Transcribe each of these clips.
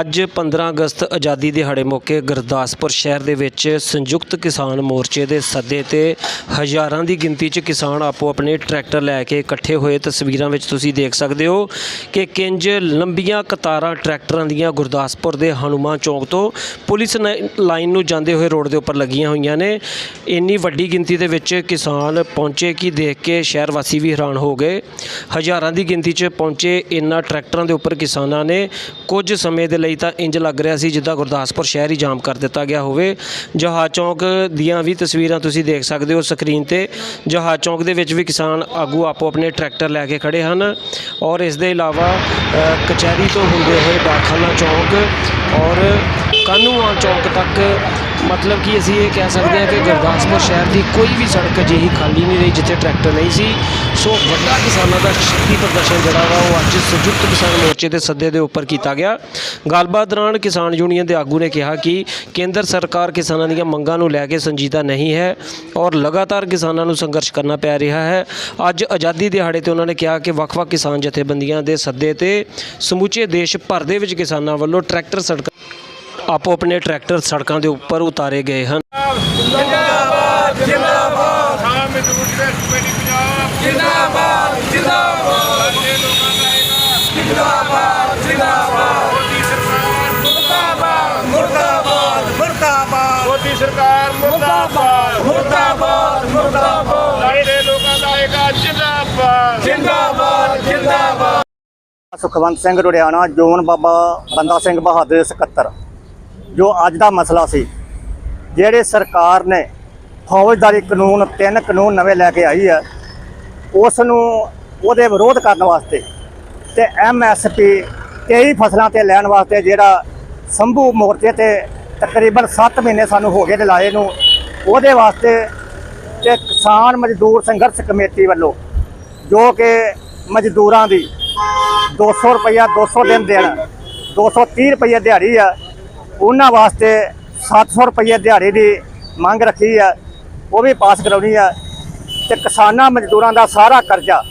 ਅੱਜ 15 ਅਗਸਤ ਆਜ਼ਾਦੀ ਦਿਹਾੜੇ ਮੌਕੇ ਗੁਰਦਾਸਪੁਰ ਸ਼ਹਿਰ ਦੇ ਵਿੱਚ ਸੰਯੁਕਤ ਕਿਸਾਨ ਮੋਰਚੇ ਦੇ ਸੱਦੇ ਤੇ ਹਜ਼ਾਰਾਂ ਦੀ ਗਿਣਤੀ 'ਚ ਕਿਸਾਨ ਆਪੋ ਆਪਣੇ ਟਰੈਕਟਰ ਲੈ ਕੇ ਇਕੱਠੇ ਹੋਏ। ਤਸਵੀਰਾਂ ਵਿੱਚ ਤੁਸੀਂ ਦੇਖ ਸਕਦੇ ਹੋ ਕਿ ਕਿੰਜ ਲੰਬੀਆਂ ਕਤਾਰਾਂ ਟਰੈਕਟਰਾਂ ਦੀਆਂ ਗੁਰਦਾਸਪੁਰ ਦੇ ਹਨੂਮਾਨ ਚੌਂਕ ਤੋਂ ਪੁਲਿਸ ਨ- ਲਾਈਨ ਨੂੰ ਜਾਂਦੇ ਹੋਏ ਰੋਡ ਦੇ ਉੱਪਰ ਲੱਗੀਆਂ ਹੋਈਆਂ ਨੇ। ਇੰਨੀ ਵੱਡੀ ਗਿਣਤੀ ਦੇ ਵਿੱਚ ਕਿਸਾਨ ਪਹੁੰਚੇ ਕਿ ਦੇਖ ਕੇ ਸ਼ਹਿਰ ਵਾਸੀ ਵੀ ਹੈਰਾਨ ਹੋ ਗਏ। ਹਜ਼ਾਰਾਂ ਦੀ ਗਿਣਤੀ 'ਚ ਪਹੁੰਚੇ ਇਨ੍ਹਾਂ ਟਰੈਕਟਰਾਂ ਦੇ ਉੱਪਰ ਕਿਸਾਨਾਂ ਨੇ ਕੁਝ ਸਮੇਂ ਦੇ ਲਈ ਤਾਂ ਇੰਜ ਲੱਗ ਰਿਹਾ ਸੀ ਜਿੱਦਾਂ ਗੁਰਦਾਸਪੁਰ ਸ਼ਹਿਰ ਹੀ ਜਾਮ ਕਰ ਦਿੱਤਾ ਗਿਆ ਹੋਵੇ। ਜਹਾਜ਼ ਚੌਂਕ ਦੀਆਂ ਵੀ ਤਸਵੀਰਾਂ ਤੁਸੀਂ ਦੇਖ ਸਕਦੇ ਹੋ ਸਕਰੀਨ ਤੇ। ਜਹਾਜ਼ ਚੌਂਕ ਦੇ ਵਿੱਚ ਵੀ ਕਿਸਾਨ ਆਗੂ ਆਪੋ ਆਪਣੇ ਟਰੈਕਟਰ ਲੈ ਕੇ ਖੜੇ ਹਨ ਔਰ ਇਸ ਦੇ ਇਲਾਵਾ ਕਚਹਿਰੀ ਤੋਂ ਹੁੰਦੇ ਹੋਏ ਡਾਕਖਾਨਾ ਚੌਂਕ ਔਰ ਕਾਨੂੰਆਂ ਚੌਂਕ ਤੱਕ ਮਤਲਬ ਕਿ ਅਸੀਂ ਇਹ ਕਹਿ ਸਕਦੇ ਹਾਂ ਕਿ ਗੁਰਦਾਸਪੁਰ ਸ਼ਹਿਰ ਦੀ ਕੋਈ ਵੀ ਸੜਕ ਅਜਿਹੀ ਖਾਲੀ ਨਹੀਂ ਰਹੀ ਜਿੱਥੇ ਟਰੈਕਟਰ ਨਹੀਂ ਸੀ। ਸੋ ਵੱਡਾ ਕਿਸਾਨਾਂ ਦਾ ਸ਼ਕਤੀ ਪ੍ਰਦਰਸ਼ਨ ਜਿਹੜਾ ਵਾ ਉਹ ਅੱਜ ਸੰਯੁਕਤ ਕਿਸਾਨ ਮੋਰਚੇ ਦੇ ਸੱਦੇ ਦੇ ਉੱਪਰ ਕੀਤਾ ਗਿਆ। ਗੱਲਬਾਤ ਦੌਰਾਨ ਕਿਸਾਨ ਯੂਨੀਅਨ ਦੇ ਆਗੂ ਨੇ ਕਿਹਾ ਕਿ ਕੇਂਦਰ ਸਰਕਾਰ ਕਿਸਾਨਾਂ ਦੀਆਂ ਮੰਗਾਂ ਨੂੰ ਲੈ ਕੇ ਸੰਜੀਦਾ ਨਹੀਂ ਹੈ ਔਰ ਲਗਾਤਾਰ ਕਿਸਾਨਾਂ ਨੂੰ ਸੰਘਰਸ਼ ਕਰਨਾ ਪੈ ਰਿਹਾ ਹੈ। ਅੱਜ ਆਜ਼ਾਦੀ ਦਿਹਾੜੇ ਤੇ ਉਹਨਾਂ ਨੇ ਕਿਹਾ ਕਿ ਵੱਖ-ਵੱਖ ਕਿਸਾਨ ਜਥੇਬੰਦੀਆਂ ਦੇ ਸੱਦੇ ਤੇ ਸਮੁੱਚੇ ਦੇਸ਼ ਭਰ ਦੇ ਵਿੱਚ ਕਿਸਾਨਾਂ ਵੱਲੋਂ ਟਰੈਕਟਰ ਸੜਕਾਂ ਆਪੋ ਆਪਣੇ ਟਰੈਕਟਰ ਸੜਕਾਂ ਦੇ ਉੱਪਰ ਉਤਾਰੇ ਗਏ ਹਨ। ਜਿੰਦਾਬਾਦ ਜਿੰਦਾਬਾਦ। ਹਾਂ ਮਜ਼ਦੂਰ ਦਿਵਸ ਕਮੇਟੀ ਪੰਜਾਬ ਜਿੰਦਾਬਾਦ ਜਿੰਦਾਬਾਦ। ਇਹ ਲੋਕਾਂ ਦਾ ਇਹਦਾ ਜਿੰਦਾਬਾਦ ਜਿੰਦਾਬਾਦ। ਮੋਦੀ ਸਰਕਾਰ ਮੁਰਦਾਬਾਦ ਮੁਰਦਾਬਾਦ ਮੁਰਦਾਬਾਦ। ਮੋਦੀ ਸਰਕਾਰ ਮੁਰਦਾਬਾਦ। ਮੁਰਦਾਬਾਦ ਮੁਰਦਾਬਾਦ। ਸਾਡੇ ਲੋਕਾਂ ਦਾ ਇਹਦਾ ਜਿੰਦਾਬਾਦ। ਜਿੰਦਾਬਾਦ ਜਿੰਦਾਬਾਦ। ਸੁਖਵੰਤ ਸਿੰਘ ਰੁੜਿਆਣਾ ਜੋਨ ਬਾਬਾ ਬੰਦਾ ਸਿੰਘ ਬਹਾਦਰ ਸਕੱਤਰ। ਜੋ ਅੱਜ ਦਾ ਮਸਲਾ ਸੀ, ਜਿਹੜੇ ਸਰਕਾਰ ਨੇ ਫੌਜਦਾਰੀ ਕਾਨੂੰਨ, ਤਿੰਨ ਕਾਨੂੰਨ ਨਵੇਂ ਲੈ ਕੇ ਆਈ ਹੈ ਉਸ ਨੂੰ ਉਹਦੇ ਵਿਰੋਧ ਕਰਨ ਵਾਸਤੇ ਤੇ ਐਮਐਸਪੀ 23 ਫਸਲਾਂ ਤੇ ਲੈਣ ਵਾਸਤੇ ਜਿਹੜਾ ਸੰਭੂ ਮੋਰਚੇ ਤੇ ਤਕਰੀਬਨ 7 ਮਹੀਨੇ ਸਾਨੂੰ ਹੋ ਗਏ ਨੇ ਲਾਏ ਨੂੰ, ਉਹਦੇ ਵਾਸਤੇ ਤੇ ਕਿਸਾਨ ਮਜ਼ਦੂਰ ਸੰਘਰਸ਼ ਕਮੇਟੀ ਵੱਲੋਂ ਜੋ ਕਿ ਮਜ਼ਦੂਰਾਂ ਦੀ 200 ਰੁਪਇਆ 200 ਦਿਨ ਦੇਣ 230 ਰੁਪਏ ਦਿਹਾੜੀ ਆ ਉਹਨਾਂ ਵਾਸਤੇ 700 ਰੁਪਏ ਦਿਹਾੜੀ ਦੀ ਮੰਗ ਰੱਖੀ ਆ, ਉਹ ਵੀ ਪਾਸ ਕਰਾਉਣੀ ਆ ਤੇ ਕਿਸਾਨਾਂ ਮਜ਼ਦੂਰਾਂ ਦਾ ਸਾਰਾ ਕਰਜ਼ਾ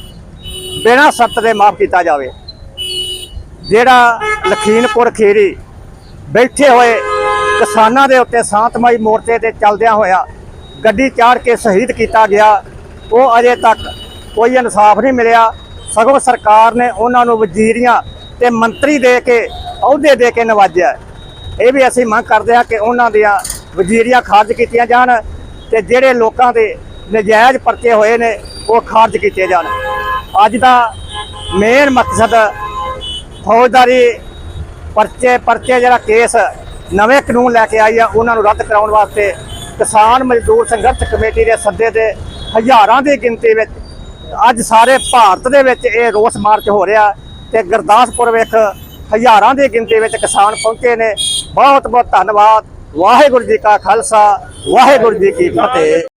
ਬਿਨਾਂ ਸ਼ਰਤ ਦੇ ਮਾਫ ਕੀਤਾ ਜਾਵੇ। ਜਿਹੜਾ ਲਖੀਮਪੁਰ ਖੀਰੀ ਬੈਠੇ ਹੋਏ ਕਿਸਾਨਾਂ ਦੇ ਉੱਤੇ ਸ਼ਾਂਤਮਈ ਮੋਰਚੇ ਤੇ ਚੱਲਦਿਆਂ ਹੋਇਆ ਗੱਡੀ ਚਾੜ ਕੇ ਸ਼ਹੀਦ ਕੀਤਾ ਗਿਆ, ਉਹ ਅਜੇ ਤੱਕ ਕੋਈ ਇਨਸਾਫ ਨਹੀਂ ਮਿਲਿਆ। ਸਗੋਂ ਸਰਕਾਰ ਨੇ ਉਹਨਾਂ ਨੂੰ ਵਜ਼ੀਰੀਆਂ ਤੇ ਮੰਤਰੀ ਦੇ ਕੇ ਅਹੁਦੇ ਦੇ ਕੇ ਨਵਾਜਿਆ। ਇਹ ਵੀ ਅਸੀਂ ਮੰਗ ਕਰਦੇ ਹਾਂ ਕਿ ਉਹਨਾਂ ਦੀਆਂ ਵਜ਼ੀਰੀਆਂ ਖਾਰਜ ਕੀਤੀਆਂ ਜਾਣ ਤੇ ਜਿਹੜੇ ਲੋਕਾਂ ਦੇ ਨਜਾਇਜ਼ ਪਰਚੇ ਹੋਏ ਨੇ, ਉਹ ਖਾਰਜ ਕੀਤੇ ਜਾਣ। ਅੱਜ ਦਾ ਮੇਨ ਮਕਸਦ ਫੌਜਦਾਰੀ ਪਰਚੇ ਪਰਚੇ ਜਿਹੜਾ ਕੇਸ ਨਵੇਂ ਕਾਨੂੰਨ ਲੈ ਕੇ ਆਈ ਆ, ਉਹਨਾਂ ਨੂੰ ਰੱਦ ਕਰਾਉਣ ਵਾਸਤੇ ਕਿਸਾਨ ਮਜ਼ਦੂਰ ਸੰਘਰਸ਼ ਕਮੇਟੀ ਦੇ ਸੱਦੇ ਤੇ ਹਜ਼ਾਰਾਂ ਦੀ ਗਿਣਤੀ ਵਿੱਚ ਅੱਜ ਸਾਰੇ ਭਾਰਤ ਦੇ ਵਿੱਚ ਇਹ ਰੋਸ ਮਾਰਚ ਹੋ ਰਿਹਾ ਤੇ ਗੁਰਦਾਸਪੁਰ ਵਿੱਚ ਹਜ਼ਾਰਾਂ ਦੀ ਗਿਣਤੀ ਵਿੱਚ ਕਿਸਾਨ ਪਹੁੰਚੇ ਨੇ। ਬਹੁਤ ਬਹੁਤ ਧੰਨਵਾਦ। ਵਾਹਿਗੁਰੂ ਜੀ ਕਾ ਖਾਲਸਾ, ਵਾਹਿਗੁਰੂ ਜੀ ਕੀ ਫਤਿਹ।